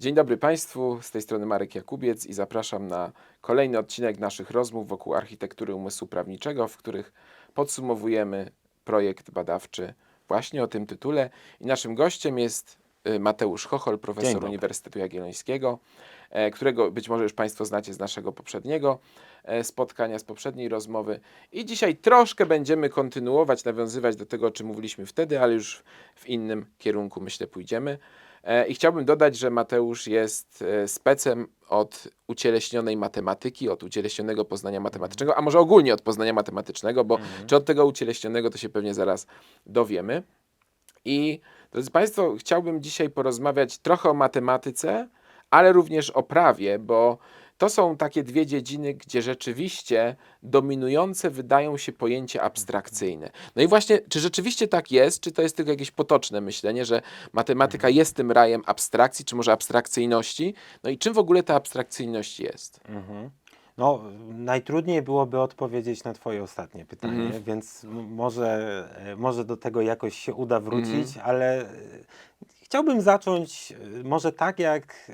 Dzień dobry Państwu, z tej strony Marek Jakubiec i zapraszam na kolejny odcinek naszych rozmów wokół architektury umysłu prawniczego, w których podsumowujemy projekt badawczy właśnie o tym tytule. I naszym gościem jest y, Mateusz Chochol, profesor. Uniwersytetu Jagiellońskiego, e, którego być może już Państwo znacie z naszego poprzedniego e, spotkania, z poprzedniej rozmowy. I dzisiaj troszkę będziemy kontynuować, nawiązywać do tego, o czym mówiliśmy wtedy, ale już w innym kierunku, myślę, pójdziemy. E, I chciałbym dodać, że Mateusz jest e, specem od ucieleśnionej matematyki, od ucieleśnionego poznania matematycznego, a może ogólnie od poznania matematycznego, bo czy od tego ucieleśnionego to się pewnie zaraz dowiemy. I drodzy Państwo, chciałbym dzisiaj porozmawiać trochę o matematyce, ale również o prawie, bo to są takie dwie dziedziny, gdzie rzeczywiście dominujące wydają się pojęcia abstrakcyjne. No i właśnie, czy rzeczywiście tak jest, czy to jest tylko jakieś potoczne myślenie, że matematyka jest tym rajem abstrakcji, czy może abstrakcyjności? No i czym w ogóle ta abstrakcyjność jest? Mhm. No, najtrudniej byłoby odpowiedzieć na Twoje ostatnie pytanie, Mhm. więc może, e, może do tego jakoś się uda wrócić, Mhm. ale e, chciałbym zacząć e, może tak, jak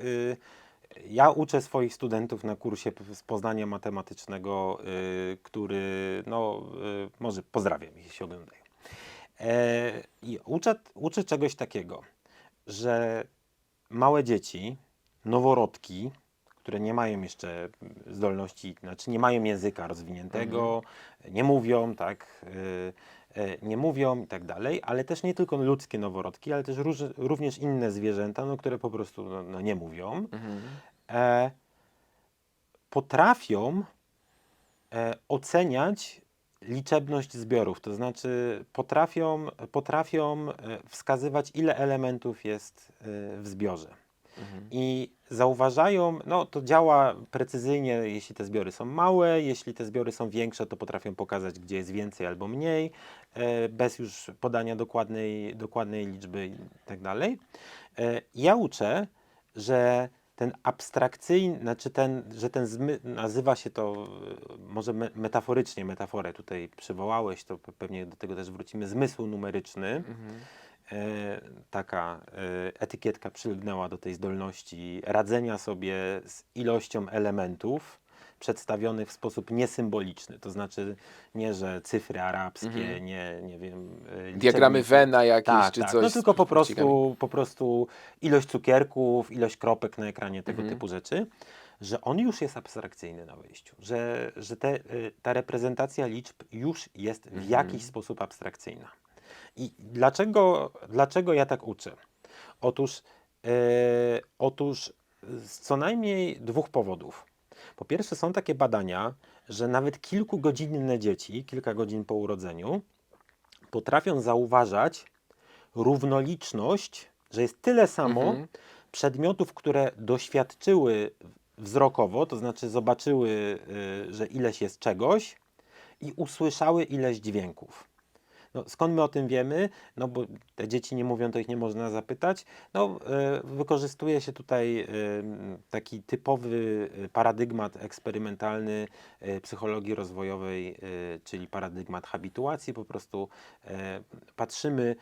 ja uczę swoich studentów na kursie z poznania matematycznego, e, który, no, e, może pozdrawiam, jeśli się oglądają. E, I uczę, uczę czegoś takiego, że małe dzieci, noworodki, które nie mają jeszcze zdolności, znaczy nie mają języka rozwiniętego, nie mówią, tak, y, y, nie mówią i tak dalej, ale też nie tylko ludzkie noworodki, ale też róż, również inne zwierzęta, no, które po prostu no, no, nie mówią, Mhm. e, potrafią e, oceniać liczebność zbiorów, to znaczy potrafią, potrafią e, wskazywać, ile elementów jest e, w zbiorze. Mhm. I zauważają, no to działa precyzyjnie, jeśli te zbiory są małe, jeśli te zbiory są większe, to potrafią pokazać, gdzie jest więcej albo mniej, e, bez już podania dokładnej, dokładnej liczby i tak dalej. E, Ja uczę, że ten abstrakcyjny, znaczy ten, że ten zmy, nazywa się to, e, może me, metaforycznie, metaforę tutaj przywołałeś, to pe- pewnie do tego też wrócimy, zmysł numeryczny Mhm. E, taka e, etykietka przylgnęła do tej zdolności radzenia sobie z ilością elementów przedstawionych w sposób niesymboliczny. To znaczy nie, że cyfry arabskie, Mhm. nie, nie wiem... e, Diagramy. Wena jakieś, Tak, czy tak. coś. No tylko po prostu, po prostu ilość cukierków, ilość kropek na ekranie, tego Mhm. typu rzeczy, że on już jest abstrakcyjny na wejściu, że, że te, ta reprezentacja liczb już jest w Mhm. jakiś sposób abstrakcyjna. I dlaczego, dlaczego ja tak uczę? Otóż, e, otóż z co najmniej dwóch powodów. Po pierwsze, są takie badania, że nawet kilkugodzinne dzieci, kilka godzin po urodzeniu, potrafią zauważać równoliczność, że jest tyle samo Mhm. przedmiotów, które doświadczyły wzrokowo, to znaczy zobaczyły, y, że ileś jest czegoś i usłyszały ileś dźwięków. No, skąd my o tym wiemy? No bo te dzieci nie mówią, to ich nie można zapytać. No, y, wykorzystuje się tutaj y, taki typowy y, paradygmat eksperymentalny psychologii rozwojowej, czyli paradygmat habituacji. Po prostu patrzymy,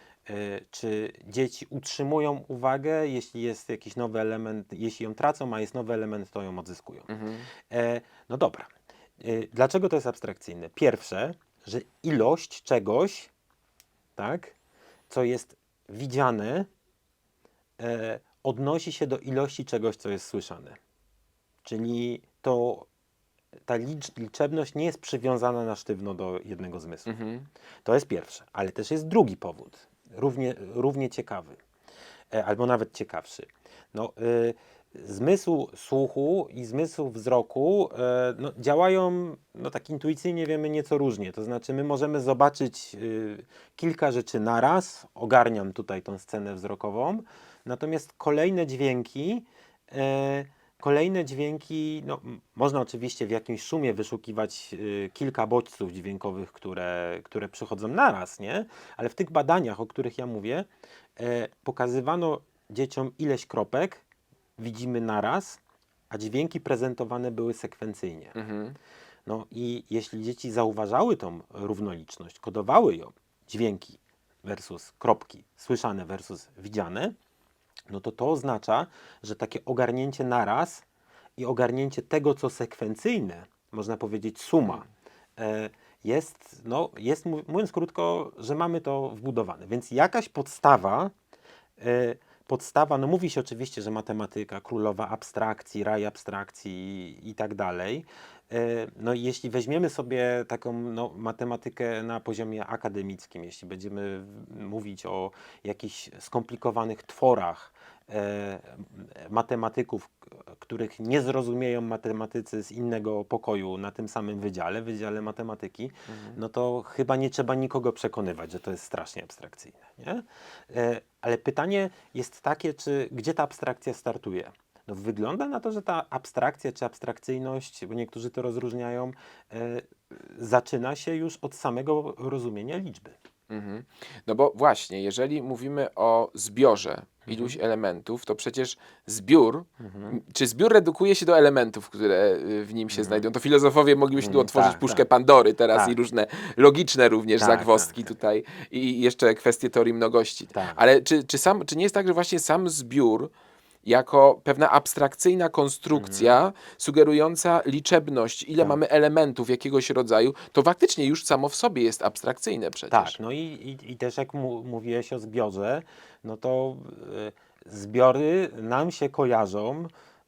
czy dzieci utrzymują uwagę, jeśli jest jakiś nowy element, jeśli ją tracą, a jest nowy element, to ją odzyskują. Mhm. E, no dobra. E, dlaczego to jest abstrakcyjne? Pierwsze, że ilość czegoś, tak, co jest widziane, e, odnosi się do ilości czegoś, co jest słyszane. Czyli to ta licz, liczebność nie jest przywiązana na sztywno do jednego zmysłu. Mhm. To jest pierwsze, ale też jest drugi powód, równie, równie ciekawy, e, albo nawet ciekawszy. No, y, zmysł słuchu i zmysł wzroku e, no, działają no, tak intuicyjnie, wiemy nieco różnie. To znaczy, my możemy zobaczyć y, kilka rzeczy naraz, ogarniam tutaj tą scenę wzrokową, natomiast kolejne dźwięki. E, Kolejne dźwięki, no, można oczywiście w jakimś szumie wyszukiwać kilka bodźców dźwiękowych, które, które przychodzą naraz, nie? Ale w tych badaniach, o których ja mówię, e, pokazywano dzieciom ileś kropek, widzimy naraz, a dźwięki prezentowane były sekwencyjnie. Mhm. No i jeśli dzieci zauważały tą równoliczność, kodowały ją, dźwięki versus kropki, słyszane versus widziane, no to to oznacza, że takie ogarnięcie naraz i ogarnięcie tego, co sekwencyjne, można powiedzieć suma, e, jest, no, jest mó- mówiąc krótko, że mamy to wbudowane. Więc jakaś podstawa, e, podstawa, no mówi się oczywiście, że matematyka, królowa abstrakcji, raj abstrakcji i, i tak dalej. E, No jeśli weźmiemy sobie taką no, matematykę na poziomie akademickim, jeśli będziemy mówić o jakichś skomplikowanych tworach e, matematyków, których nie zrozumieją matematycy z innego pokoju na tym samym wydziale, wydziale matematyki, no to chyba nie trzeba nikogo przekonywać, że to jest strasznie abstrakcyjne. Nie? E, Ale pytanie jest takie, czy gdzie ta abstrakcja startuje? No wygląda na to, że ta abstrakcja czy abstrakcyjność, bo niektórzy to rozróżniają, e, zaczyna się już od samego rozumienia liczby. Mhm. No bo właśnie, jeżeli mówimy o zbiorze iluś elementów, to przecież zbiór, m, czy zbiór redukuje się do elementów, które y, w nim się znajdują? To filozofowie moglibyśmy tu Mhm, otworzyć tak, puszkę tak. Pandory teraz Tak. i różne logiczne również Tak, zagwozdki tak, tak. tutaj i jeszcze kwestie teorii mnogości. Tak. Ale czy, czy, sam, czy nie jest tak, że właśnie sam zbiór jako pewna abstrakcyjna konstrukcja Mhm. sugerująca liczebność, ile Tak. mamy elementów jakiegoś rodzaju, to faktycznie już samo w sobie jest abstrakcyjne przecież. Tak, no i, i, i też jak mu, mówiłeś o zbiorze, no to e, zbiory nam się kojarzą.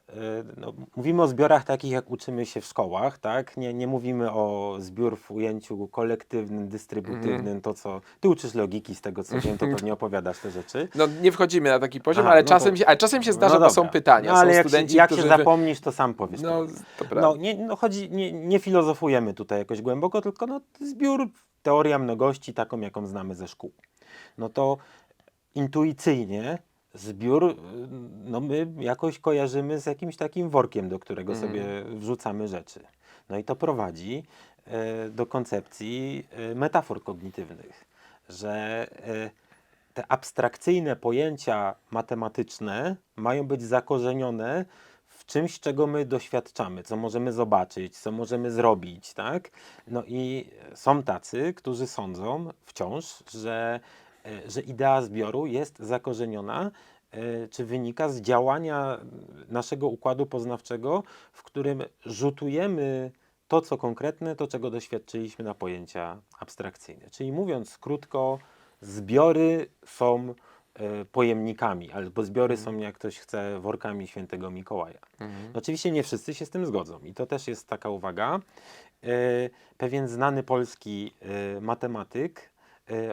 E, No, mówimy o zbiorach takich, jak uczymy się w szkołach, tak? Nie, nie mówimy o zbiór w ujęciu kolektywnym, dystrybutywnym, Mhm. to co... Ty uczysz logiki, z tego co wiem, to pewnie opowiadasz te rzeczy. No nie wchodzimy na taki poziom, Aha, ale, no czasem to- się, ale czasem się zdarza, no bo są pytania. No ale są jak, studenci, się, jak którzy... się zapomnisz, to sam powiesz. No, to prawda. no, nie, no chodzi, nie, nie filozofujemy tutaj jakoś głęboko, tylko no, zbiór, teoria mnogości, taką jaką znamy ze szkół. No to intuicyjnie zbiór, y, no my jakoś kojarzymy z jakimś takim workiem, do którego Mhm. sobie wrzucamy rzeczy. No i to prowadzi e, do koncepcji e, metafor kognitywnych, że e, te abstrakcyjne pojęcia matematyczne mają być zakorzenione w czymś, czego my doświadczamy, co możemy zobaczyć, co możemy zrobić, tak? No i są tacy, którzy sądzą wciąż, że, że idea zbioru jest zakorzeniona, e, czy wynika z działania naszego układu poznawczego, w którym rzutujemy to, co konkretne, to, czego doświadczyliśmy na pojęcia abstrakcyjne. Czyli mówiąc krótko, zbiory są e, pojemnikami, albo zbiory są, jak ktoś chce, workami świętego Mikołaja. Mhm. Oczywiście nie wszyscy się z tym zgodzą i to też jest taka uwaga. E, Pewien znany polski e, matematyk e,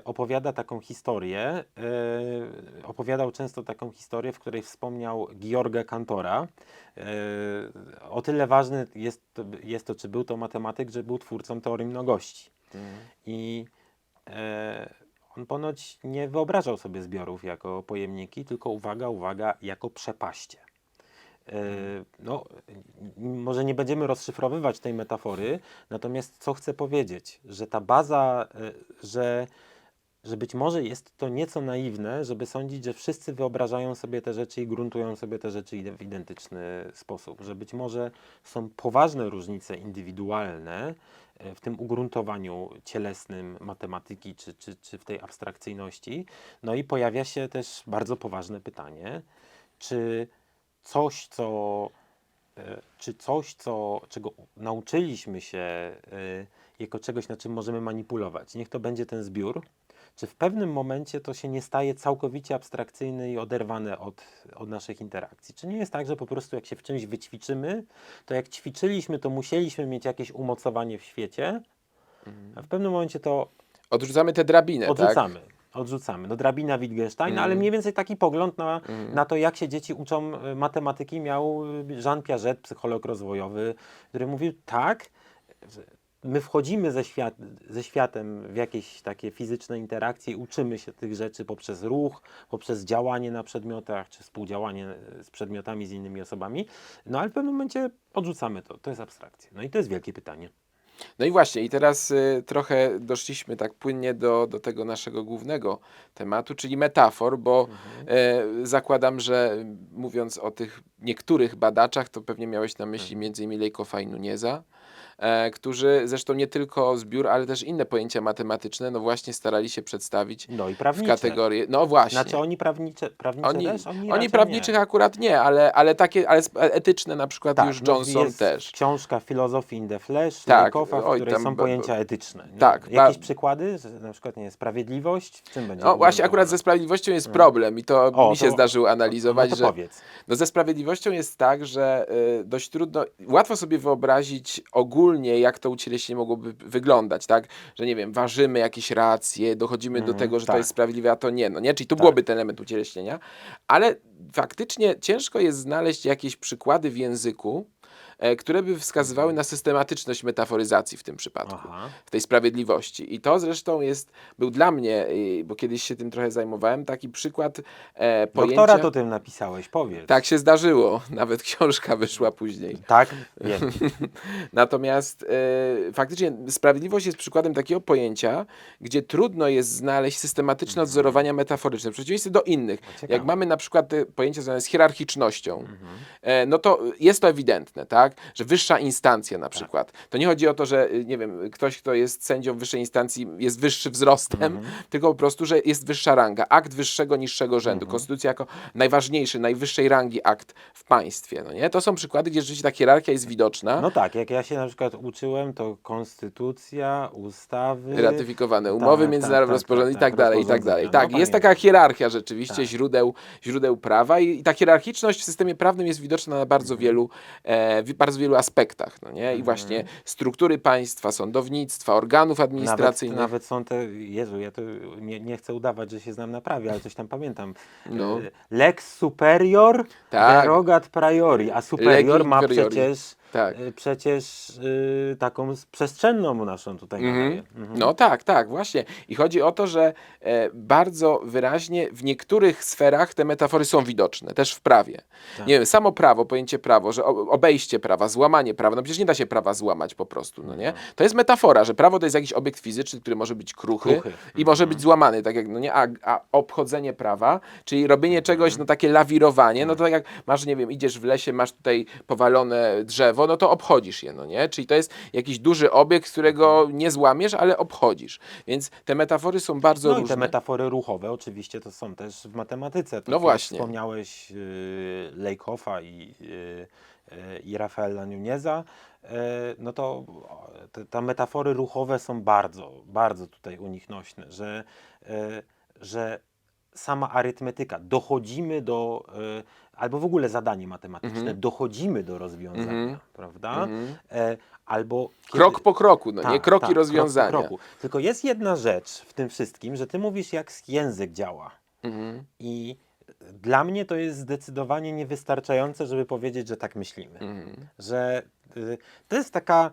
opowiada taką historię, e, opowiadał często taką historię, w której wspomniał Georga Kantora. E, O tyle ważny jest, to- jest to, czy był to matematyk, że był twórcą teorii mnogości. Mhm. I e, on ponoć nie wyobrażał sobie zbiorów jako pojemniki, tylko uwaga, uwaga, jako przepaście. E, no, może nie będziemy rozszyfrowywać tej metafory, natomiast co chcę powiedzieć, że ta baza, e, że, że być może jest to nieco naiwne, żeby sądzić, że wszyscy wyobrażają sobie te rzeczy i gruntują sobie te rzeczy w identyczny sposób, że być może są poważne różnice indywidualne e, w tym ugruntowaniu cielesnym matematyki czy, czy, czy w tej abstrakcyjności. No i pojawia się też bardzo poważne pytanie, czy coś, co, e, czy coś, co, czego nauczyliśmy się e, jako czegoś, na czym możemy manipulować, niech to będzie ten zbiór, czy w pewnym momencie to się nie staje całkowicie abstrakcyjne i oderwane od, od naszych interakcji? Czy nie jest tak, że po prostu jak się w czymś wyćwiczymy, to jak ćwiczyliśmy, to musieliśmy mieć jakieś umocowanie w świecie, a w pewnym momencie to Odrzucamy tę drabinę, tak? Odrzucamy. No drabina Wittgensteina, Mhm. ale mniej więcej taki pogląd na, na to, jak się dzieci uczą y, matematyki, miał y, Jean Piaget, psycholog rozwojowy, który mówił tak, my wchodzimy ze, świat, ze światem w jakieś takie fizyczne interakcje uczymy się tych rzeczy poprzez ruch, poprzez działanie na przedmiotach, czy współdziałanie y, z przedmiotami, z innymi osobami, no ale w pewnym momencie odrzucamy to. To jest abstrakcja. No i to jest wielkie pytanie. No i właśnie, i teraz y, trochę doszliśmy tak płynnie do, do tego naszego głównego tematu, czyli metafor, bo e, zakładam, że mówiąc o tych niektórych badaczach, to pewnie miałeś na myśli Lejkofa i Nuneza, e, którzy zresztą nie tylko zbiór, ale też inne pojęcia matematyczne, no właśnie starali się przedstawić No i w kategorii, no właśnie. Znaczy oni prawnicze, prawnicze Oni, też? Oni, oni prawniczych nie. akurat nie, ale, ale takie ale etyczne na przykład Tak, już no Johnson też. Książka Philosophy in the Flesh, Tak, w oj, której tam są pojęcia etyczne. tak, Jakieś ba- przykłady? Na przykład, nie sprawiedliwość? W czym będzie No właśnie, akurat ze sprawiedliwością jest problem i to O, mi się to- zdarzyło analizować, no że powiedz. no ze sprawiedliwością jest tak, że y, dość trudno, łatwo sobie wyobrazić ogólnie, jak to ucieleśnienie mogłoby wyglądać, tak? Że nie wiem, ważymy jakieś racje, dochodzimy do Mhm, tego, że to tak. jest sprawiedliwe, a to nie, no nie? Czyli tu byłoby ten element ucieleśnienia, ale faktycznie ciężko jest znaleźć jakieś przykłady w języku, które by wskazywały na systematyczność metaforyzacji w tym przypadku Aha. w tej sprawiedliwości. I to zresztą jest, był dla mnie, y, bo kiedyś się tym trochę zajmowałem, taki przykład e, pojęcia... Doktorat o tym napisałeś, powiedz. Tak się zdarzyło, nawet książka wyszła później. Tak, wiem. Natomiast e, faktycznie sprawiedliwość jest przykładem takiego pojęcia, gdzie trudno jest znaleźć systematyczne odzorowania metaforyczne, w przeciwieństwie do innych. ciekawe. Jak mamy na przykład te pojęcia związane z hierarchicznością, e, no to jest to ewidentne, tak? Że wyższa instancja na przykład. To nie chodzi o to, że y, nie wiem, ktoś, kto jest sędzią wyższej instancji jest wyższy wzrostem, tylko po prostu, że jest wyższa ranga. Akt wyższego, niższego rzędu. Konstytucja jako najważniejszy, najwyższej rangi akt w państwie. No nie? To są przykłady, gdzie rzeczywiście ta hierarchia jest widoczna. No tak, jak ja się na przykład uczyłem, to konstytucja, ustawy... ratyfikowane umowy tak, międzynarodowe, tak, rozporządzenia i tak, tak dalej, i tak dalej. rozporządzenia. Tak, No, jest taka hierarchia rzeczywiście Tak. źródeł, źródeł prawa i, i ta hierarchiczność w systemie prawnym jest widoczna na bardzo Mhm. wielu, e, bardzo wielu aspektach, no nie? I właśnie struktury państwa, sądownictwa, organów Nawet, administracyjnych. nawet są te, Jezu, ja to nie, nie chcę udawać, że się znam na prawie, ale coś tam pamiętam. No. Lex superior, Tak. derogat priori, a superior ma przecież, Tak. e, przecież e, taką przestrzenną naszą tutaj Mhm. Mhm. No tak, tak, właśnie. I chodzi o to, że e, bardzo wyraźnie w niektórych sferach te metafory są widoczne, też w prawie. Tak. Nie wiem, samo prawo, pojęcie prawo, że obejście prawa, złamanie prawa, no przecież nie da się prawa złamać po prostu, no nie? To jest metafora, że prawo to jest jakiś obiekt fizyczny, który może być kruchy, Kruchy. i może być złamany, tak jak, no nie, a, a obchodzenie prawa, czyli robienie czegoś, no takie lawirowanie, no to tak jak masz, nie wiem, idziesz w lesie, masz tutaj powalone drzewo, no to obchodzisz je, no nie? Czyli to jest jakiś duży obiekt, którego nie złamiesz, ale obchodzisz. Więc te metafory są bardzo No i różne. te metafory ruchowe oczywiście to są też w matematyce. To, No co właśnie. Wspomniałeś y, Lejkofa i, y, y, i Rafaela Nuneza. Y, no to te, te metafory ruchowe są bardzo, bardzo tutaj u nich nośne, że, y, że sama arytmetyka, dochodzimy do, y, albo w ogóle zadanie matematyczne, Mhm. dochodzimy do rozwiązania, prawda? E, albo kiedy- Krok po kroku, no nie? tak, Kroki tak, rozwiązania. Krok po kroku. Tylko jest jedna rzecz w tym wszystkim, że ty mówisz, jak język działa. Mhm. I dla mnie to jest zdecydowanie niewystarczające, żeby powiedzieć, że tak myślimy. Mhm. Że y, to jest taka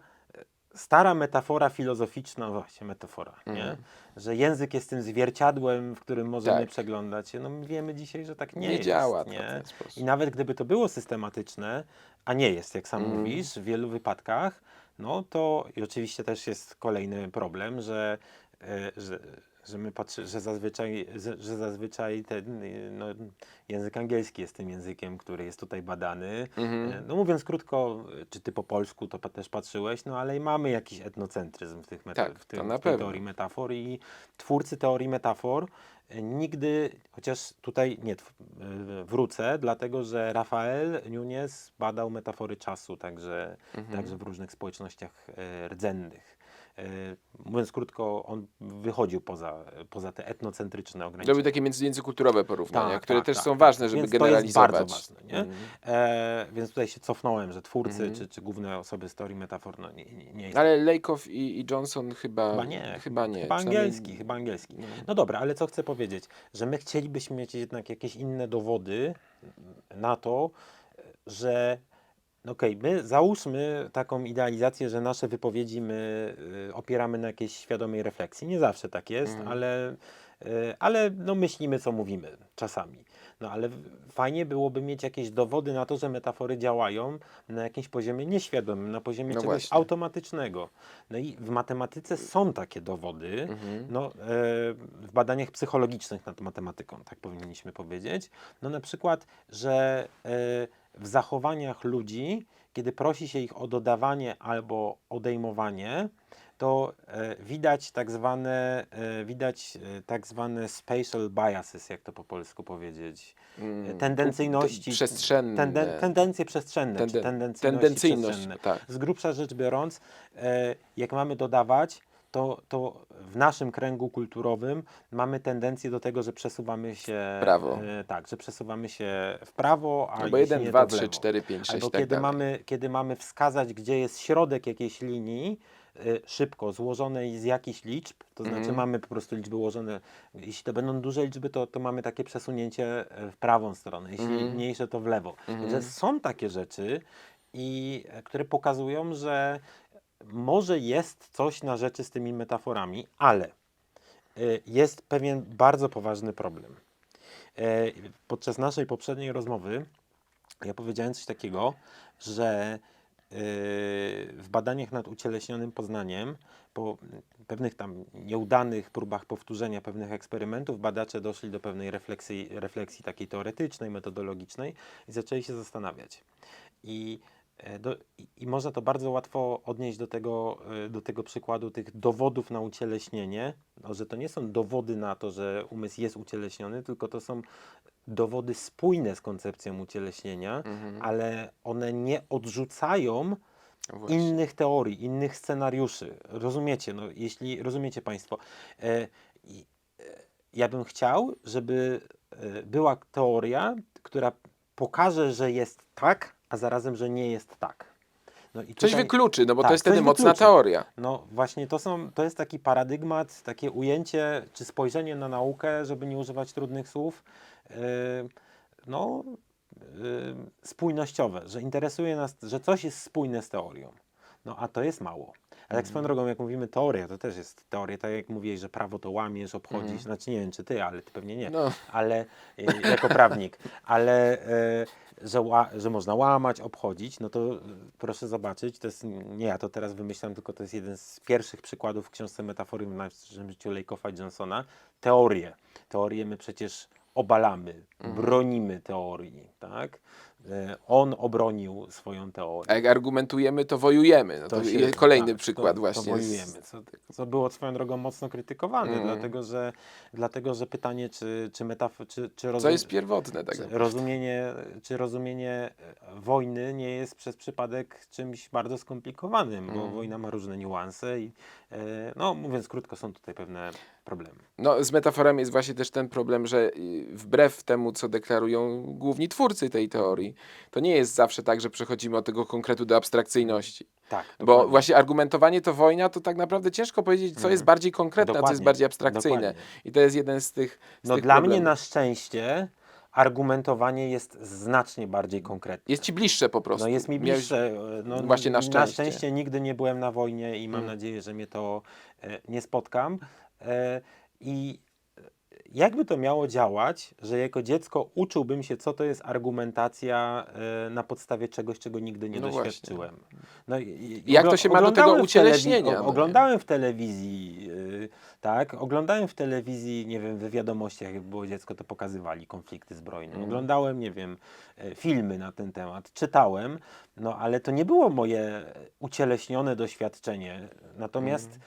stara metafora filozoficzna, właśnie metafora, nie? Mhm. że język jest tym zwierciadłem, w którym możemy Tak. przeglądać się. No my wiemy dzisiaj, że tak nie, Nie jest. działa nie? sposób. I nawet gdyby to było systematyczne, a nie jest, jak sam Mhm. mówisz, w wielu wypadkach, no to i oczywiście też jest kolejny problem, że, e, że, że my patrzy, że zazwyczaj, że, zazwyczaj ten y, no, język angielski jest tym językiem, który jest tutaj badany. Mhm. E, No mówiąc krótko, czy ty po polsku to też patrzyłeś, no ale mamy jakiś etnocentryzm w, tych meta- Tak, w, tym, w tej teorii metafor i twórcy teorii metafor nigdy, chociaż tutaj nie, wrócę, dlatego że Rafael Nunes badał metafory czasu, także, Mhm. także w różnych społecznościach e, rdzennych. E, Mówiąc krótko, on wychodził poza, poza te etnocentryczne ograniczenia. Robił takie między- międzykulturowe porównania, Tak, które tak, też tak, są tak. ważne, żeby Więc generalizować. To jest bardzo ważne, nie? Mhm. E, więc tutaj się cofnąłem, że twórcy Mhm. czy, czy główne osoby z teorii metafor no, nie, nie, jest Ale Lejkow i, i Johnson chyba, Chyba nie. Chyba nie. Chyba angielski, chyba angielski. No dobra, ale co chcę powiedzieć? Że my chcielibyśmy mieć jednak jakieś inne dowody na to, że no okej, my załóżmy taką idealizację, że nasze wypowiedzi my y, opieramy na jakiejś świadomej refleksji. Nie zawsze tak jest, Mhm. ale e, ale no, myślimy, co mówimy czasami. No ale fajnie byłoby mieć jakieś dowody na to, że metafory działają na jakimś poziomie nieświadomym, na poziomie No czegoś właśnie. automatycznego. No i w matematyce są takie dowody, Mhm. no, e, w badaniach psychologicznych nad matematyką, tak powinniśmy powiedzieć. No na przykład, że e, w zachowaniach ludzi, kiedy prosi się ich o dodawanie albo odejmowanie, to e, widać tak zwane, e, widać e, tak zwane spatial biases, jak to po polsku powiedzieć. Mm, tendencyjności- Przestrzenne. Tenden, tendencje przestrzenne, Tenden- tendencyjności tendencyjność, przestrzenne. tak. Z grubsza rzecz biorąc, jak mamy dodawać, to, to w naszym kręgu kulturowym mamy tendencję do tego, że przesuwamy się prawo. E, tak, że przesuwamy się w prawo, a Albo jeśli 1, nie, 2, to w 3, lewo. 4, 5, 6 Albo tak kiedy dalej. mamy, kiedy mamy wskazać, gdzie jest środek jakiejś linii, szybko złożonej z jakichś liczb, to znaczy Mhm. mamy po prostu liczby ułożone, jeśli to będą duże liczby, to, to mamy takie przesunięcie e, w prawą stronę, jeśli Mhm. mniejsze, to w lewo. Że są takie rzeczy, i, e, które pokazują, że może jest coś na rzeczy z tymi metaforami, ale y, jest pewien bardzo poważny problem. E, Podczas naszej poprzedniej rozmowy ja powiedziałem coś takiego, że w badaniach nad ucieleśnionym poznaniem, po pewnych tam nieudanych próbach powtórzenia pewnych eksperymentów, badacze doszli do pewnej refleksji, refleksji takiej teoretycznej, metodologicznej i zaczęli się zastanawiać. I, e, do, i, można to bardzo łatwo odnieść do tego, e, do tego przykładu tych dowodów na ucieleśnienie, no, że to nie są dowody na to, że umysł jest ucieleśniony, tylko to są dowody spójne z koncepcją ucieleśnienia, Mhm. ale one nie odrzucają No właśnie. innych teorii, innych scenariuszy. Rozumiecie, no, jeśli rozumiecie Państwo. E, e, ja bym chciał, żeby e, była teoria, która pokaże, że jest tak, a zarazem, że nie jest tak. No i Coś tutaj- wykluczy, no bo to tak, jest wtedy coś mocna wykluczy. teoria. no właśnie to, są, to jest taki paradygmat, takie ujęcie czy spojrzenie na naukę, żeby nie używać trudnych słów, no yy, spójnościowe, że interesuje nas, że coś jest spójne z teorią. No a to jest mało. A tak swoją drogą, jak mówimy teoria, to też jest teoria, tak jak mówiłeś, że prawo to łamiesz, obchodzisz, Mhm. znaczy nie wiem czy ty, ale ty pewnie nie, No. ale y, jako prawnik, ale y, że, że można łamać, obchodzić, no to y, proszę zobaczyć, to jest, nie ja to teraz wymyślam, tylko to jest jeden z pierwszych przykładów w książce Metafory w naszym życiu Lejkofa i Johnsona. Teorie. Teorie my przecież obalamy, Mhm. bronimy teorii, tak? Y, On obronił swoją teorię. A jak argumentujemy, to wojujemy. No to, To je- kolejny tak, przykład to, właśnie. To wojujemy, co, co było swoją drogą mocno krytykowane, Mm. dlatego, że, dlatego że pytanie, czy, czy metafor, czy, czy, Co jest pierwotne tak czy rozumienie, czy rozumienie e, wojny nie jest przez przypadek czymś bardzo skomplikowanym, bo Mm. wojna ma różne niuanse i e, no mówiąc krótko, są tutaj pewne problemy. No, z metaforami jest właśnie też ten problem, że wbrew temu, co deklarują główni twórcy tej teorii, to nie jest zawsze tak, że przechodzimy od tego konkretu do abstrakcyjności. Tak, Bo dokładnie. właśnie argumentowanie to wojna, to tak naprawdę ciężko powiedzieć, co Mhm. jest bardziej konkretne, a co jest Dokładnie, bardziej abstrakcyjne. dokładnie. I to jest jeden z tych. Z No tych dla problemów. mnie na szczęście argumentowanie jest znacznie bardziej konkretne. Jest ci bliższe po prostu. No jest mi bliższe. No, Właśnie na Na szczęście. szczęście nigdy nie byłem na wojnie i mam Mm. nadzieję, że mnie to e, nie spotkam. E, I e, jakby to miało działać, że jako dziecko uczyłbym się, co to jest argumentacja e, na podstawie czegoś, czego nigdy nie No doświadczyłem. No, i, I jak to się ma do tego ucieleśnienia, no? Oglądałem w telewizji, y, tak, oglądałem w telewizji, nie wiem, w wiadomościach, jak było dziecko, to pokazywali konflikty zbrojne. Mhm. Oglądałem, nie wiem, e, filmy na ten temat, czytałem, no ale to nie było moje ucieleśnione doświadczenie. Natomiast e,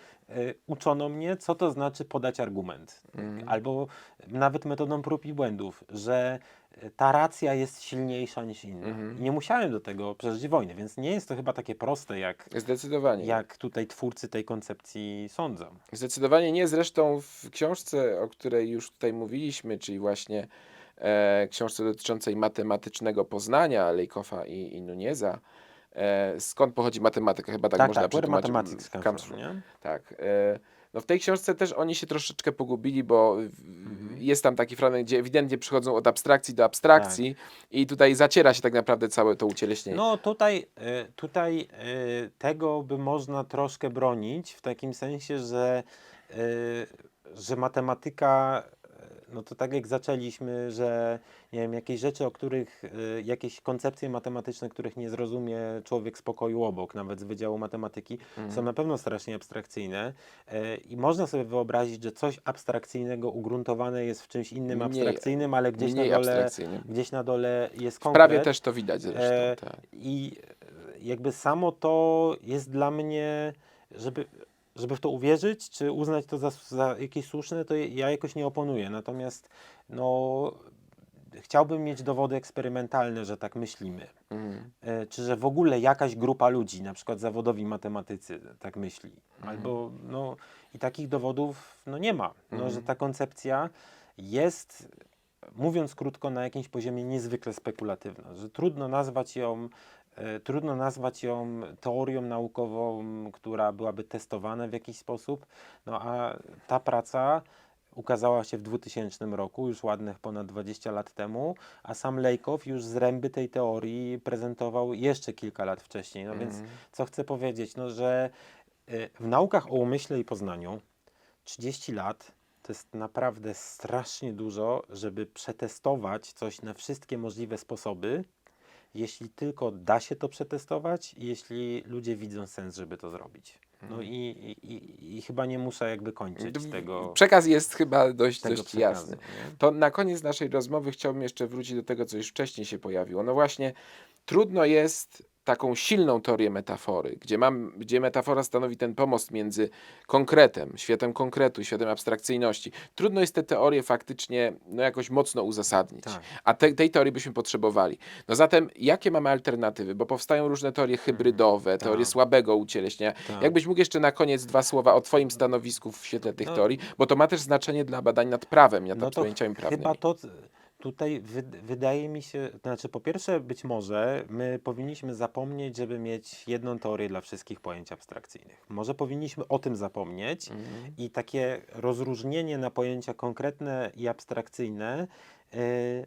uczono mnie, co to znaczy podać argument. Mhm. Albo nawet metodą prób i błędów, że e, ta racja jest silniejsza niż inna. Mhm. I nie musiałem do tego przeżyć wojny, więc nie jest to chyba takie proste, jak, Zdecydowanie. jak tutaj twórcy tej koncepcji sądzą. Zdecydowanie nie. Zresztą w książce, o której już tutaj mówiliśmy, czyli właśnie e, książce dotyczącej matematycznego poznania Lejkofa i, i Nuneza, e, skąd pochodzi matematyka, chyba tak, Tak, można tak, where przetłumaczyć. mathematics Comes comes from. from, nie? Tak. E, no w tej książce też oni się troszeczkę pogubili, bo w- jest tam taki fragment, gdzie ewidentnie przychodzą od abstrakcji do abstrakcji i tutaj zaciera się tak naprawdę całe to ucieleśnienie. No tutaj, e, tutaj e, tego by można troszkę bronić w takim sensie, że e, że matematyka, no to tak jak zaczęliśmy, że nie wiem, jakieś rzeczy, o których, e, jakieś koncepcje matematyczne, których nie zrozumie człowiek z pokoju obok, nawet z Wydziału Matematyki, Mhm. są na pewno strasznie abstrakcyjne e, i można sobie wyobrazić, że coś abstrakcyjnego ugruntowane jest w czymś innym Mniej- abstrakcyjnym, ale gdzieś na Mniej dole, abstrakcyjnie. gdzieś na dole jest konkret. prawie też to widać zresztą. E, tak. I e, jakby samo to jest dla mnie, żeby, żeby w to uwierzyć, czy uznać to za, za jakieś słuszne, to ja jakoś nie oponuję. Natomiast no, chciałbym mieć dowody eksperymentalne, że tak myślimy. Mhm. E, Czy że w ogóle jakaś grupa ludzi, na przykład zawodowi matematycy, tak myśli. Albo no i takich dowodów no, nie ma. No, że ta koncepcja jest, mówiąc krótko, na jakimś poziomie niezwykle spekulatywna, że trudno nazwać ją. E, Trudno nazwać ją teorią naukową, która byłaby testowana w jakiś sposób, no a ta praca ukazała się w 2000 roku, już ładnych ponad 20 lat temu, a sam Lejkow już zręby tej teorii prezentował jeszcze kilka lat wcześniej. No więc co chcę powiedzieć, no że y, w naukach o umyśle i poznaniu 30 lat to jest naprawdę strasznie dużo, żeby przetestować coś na wszystkie możliwe sposoby, jeśli tylko da się to przetestować jeśli ludzie widzą sens, żeby to zrobić. No i, i, i, i chyba nie muszę jakby kończyć tego, Przekaz jest chyba dość, dość przekazu. jasny. nie? To na koniec naszej rozmowy chciałbym jeszcze wrócić do tego, co już wcześniej się pojawiło. No właśnie, trudno jest taką silną teorię metafory, gdzie, mam, gdzie metafora stanowi ten pomost między konkretem, światem konkretu, światem abstrakcyjności. Trudno jest te teorie faktycznie no, jakoś mocno uzasadnić. Tak. A te, tej teorii byśmy potrzebowali. No zatem, jakie mamy alternatywy? Bo powstają różne teorie hybrydowe, teorie tak. słabego ucieleśnienia. Tak. Jakbyś mógł jeszcze na koniec dwa słowa o Twoim stanowisku w świetle tych No. teorii, bo to ma też znaczenie dla badań nad prawem, nad No to pojęciami prawnymi. chyba to tutaj wy, wydaje mi się, znaczy po pierwsze być może my powinniśmy zapomnieć, żeby mieć jedną teorię dla wszystkich pojęć abstrakcyjnych. Może powinniśmy o tym zapomnieć Mhm. i takie rozróżnienie na pojęcia konkretne i abstrakcyjne,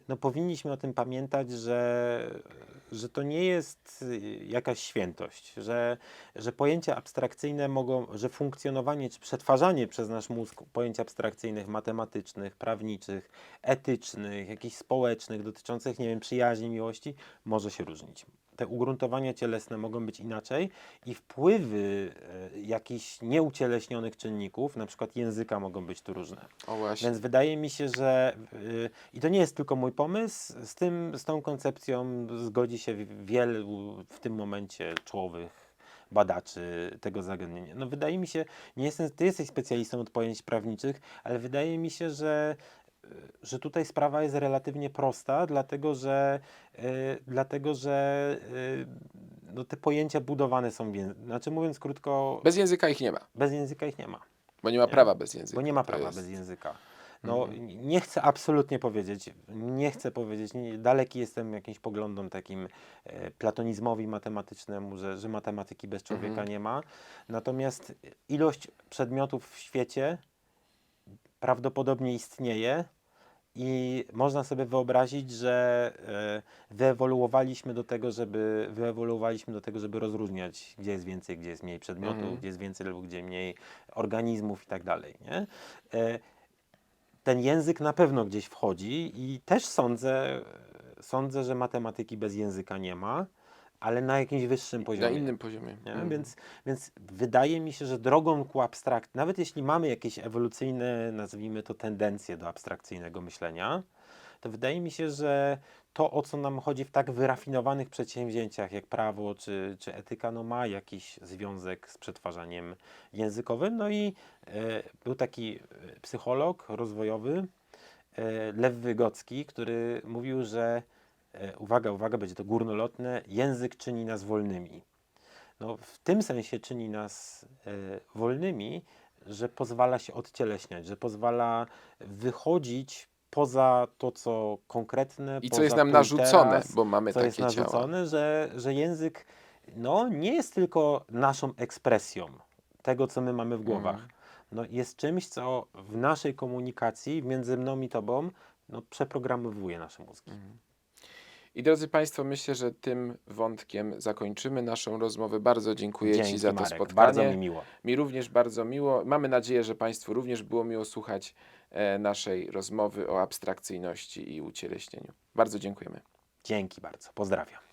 no powinniśmy o tym pamiętać, że, że to nie jest y, jakaś świętość, że, że pojęcia abstrakcyjne mogą, że funkcjonowanie czy przetwarzanie przez nasz mózg pojęć abstrakcyjnych, matematycznych, prawniczych, etycznych, jakichś społecznych, dotyczących, nie wiem, przyjaźni, miłości, może się różnić. Te ugruntowania cielesne mogą być inaczej i wpływy e, jakichś nieucieleśnionych czynników, na przykład języka, mogą być tu różne. O właśnie. Więc wydaje mi się, że y, i to nie jest tylko mój pomysł, z, tym, z tą koncepcją zgodzi się wi- wielu w tym momencie czołowych badaczy tego zagadnienia. No wydaje mi się, nie jestem, ty jesteś specjalistą od pojęć prawniczych, ale wydaje mi się, że że tutaj sprawa jest relatywnie prosta, dlatego że, y, dlatego, że y, no, te pojęcia budowane są, znaczy mówiąc krótko, Bez języka ich nie ma, bez języka ich nie ma. bo nie ma prawa bez języka. Bo nie ma prawa jest- bez języka. No, nie chcę absolutnie powiedzieć, nie chcę powiedzieć, nie, daleki jestem jakimś poglądom takim e, platonizmowi matematycznemu, że, że matematyki bez człowieka Mhm. nie ma. Natomiast ilość przedmiotów w świecie prawdopodobnie istnieje i można sobie wyobrazić, że e, wyewoluowaliśmy do tego, żeby wyewoluowaliśmy do tego, żeby rozróżniać, gdzie jest więcej, gdzie jest mniej przedmiotów, Mhm. gdzie jest więcej lub gdzie mniej organizmów i tak dalej. Nie? E, ten język na pewno gdzieś wchodzi i też sądzę, sądzę, że matematyki bez języka nie ma, ale na jakimś wyższym Na poziomie. innym poziomie. Mhm. Więc, więc wydaje mi się, że drogą ku abstrakt, nawet jeśli mamy jakieś ewolucyjne, nazwijmy to, tendencje do abstrakcyjnego myślenia, to wydaje mi się, że to, o co nam chodzi w tak wyrafinowanych przedsięwzięciach jak prawo czy, czy etyka, no ma jakiś związek z przetwarzaniem językowym. No i e, był taki e, psycholog rozwojowy, e, Lew Wygocki, który mówił, że uwaga, uwaga, będzie to górnolotne, język czyni nas wolnymi. No, w tym sensie czyni nas e, wolnymi, że pozwala się odcieleśniać, że pozwala wychodzić poza to, co konkretne. I co jest nam narzucone, teraz, bo mamy co takie jest ciała. narzucone, że, że język no, nie jest tylko naszą ekspresją tego, co my mamy w głowach. Mhm. No, jest czymś, co w naszej komunikacji między mną i tobą no, przeprogramowuje nasze mózgi. I drodzy Państwo, myślę, że tym wątkiem zakończymy naszą rozmowę. Bardzo dziękuję Ci Dzięki, za to Marek. spotkanie. Bardzo mi miło. Mi również bardzo miło. Mamy nadzieję, że Państwu również było miło słuchać e, naszej rozmowy o abstrakcyjności i ucieleśnieniu. Bardzo dziękujemy. Dzięki bardzo. Pozdrawiam.